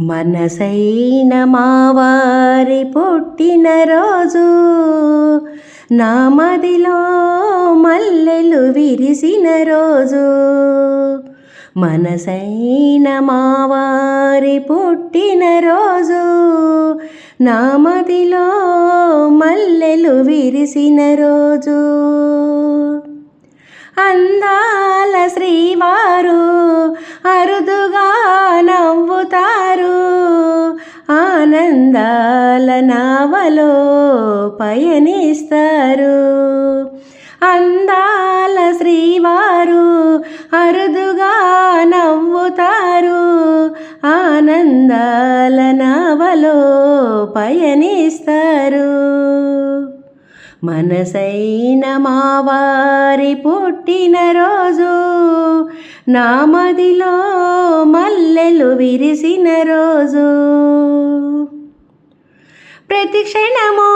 మనసైన మావారి పుట్టిన రోజు నా మదిలో మల్లెలు విరిసిన రోజు. మనసైన మావారి పుట్టిన రోజు నా మదిలో మల్లెలు విరిసిన రోజు. అందాల శ్రీవారు అరుదుగా నవ్వుతారు. ఆనందాల నావలో పయనిస్తారు. అందాల శ్రీవారు అరుదుగా నవ్వుతారు. ఆనందాల నావలో పయనిస్తారు. మనసైన మావారి పుట్టిన రోజు నా మదిలో మల్లెలు విరిసిన రోజు. ప్రతి క్షణమో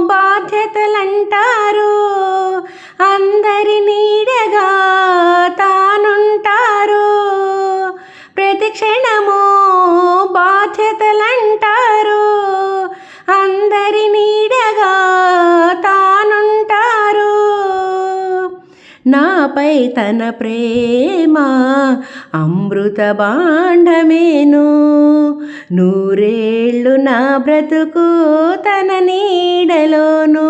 బాధ్యతలంటారు అందరి నీడగా నాపై తన ప్రేమ అమృత బాండమేను. నూరేళ్ళు నా బ్రతుకు తన నీడలోను.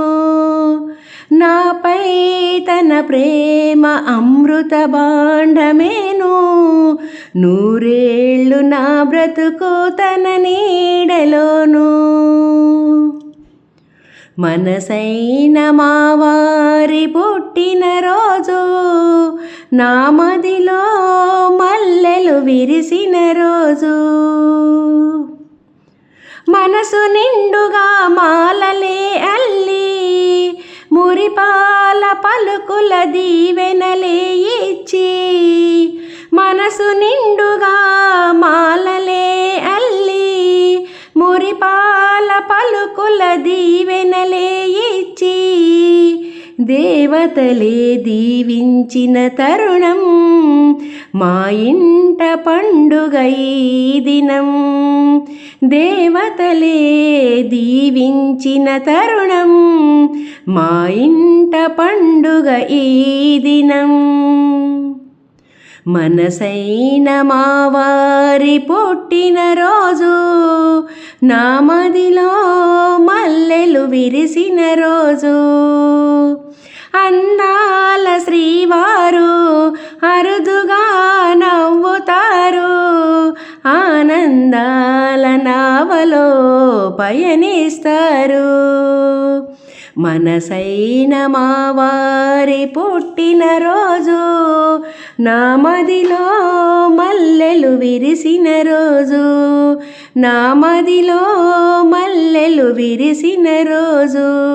నాపై తన ప్రేమ అమృత బాండమేను. నూరేళ్ళు నా బ్రతుకు తన నీడలోను. మనసైన మావారి పుట్టిన రోజు నామదిలో మల్లెలు విరిసిన రోజు. మనసు నిండుగా మాలలే అల్లి మురిపాల పలుకుల దీవెనలే ఇచ్చి మనసు నిండుగా మాలలే అల్లి మురిపాల పలుకుల దీవె దేవతలే దీవించిన తరుణం మా ఇంట పండుగ దినం. దేవతలే దీవించిన తరుణం మా ఇంట పండుగ ఈ దినం. మనసైన మావారి పుట్టిన రోజు నామదిలో మల్లెలు విరిసిన రోజు. అరుదుగా నవ్వుతారు. ఆనందాల నావలో పయనిస్తారు. మనసైన మావారి పుట్టిన రోజు నా మదిలో మల్లెలు విరిసిన రోజు నా మదిలో మల్లెలు విరిసిన రోజు.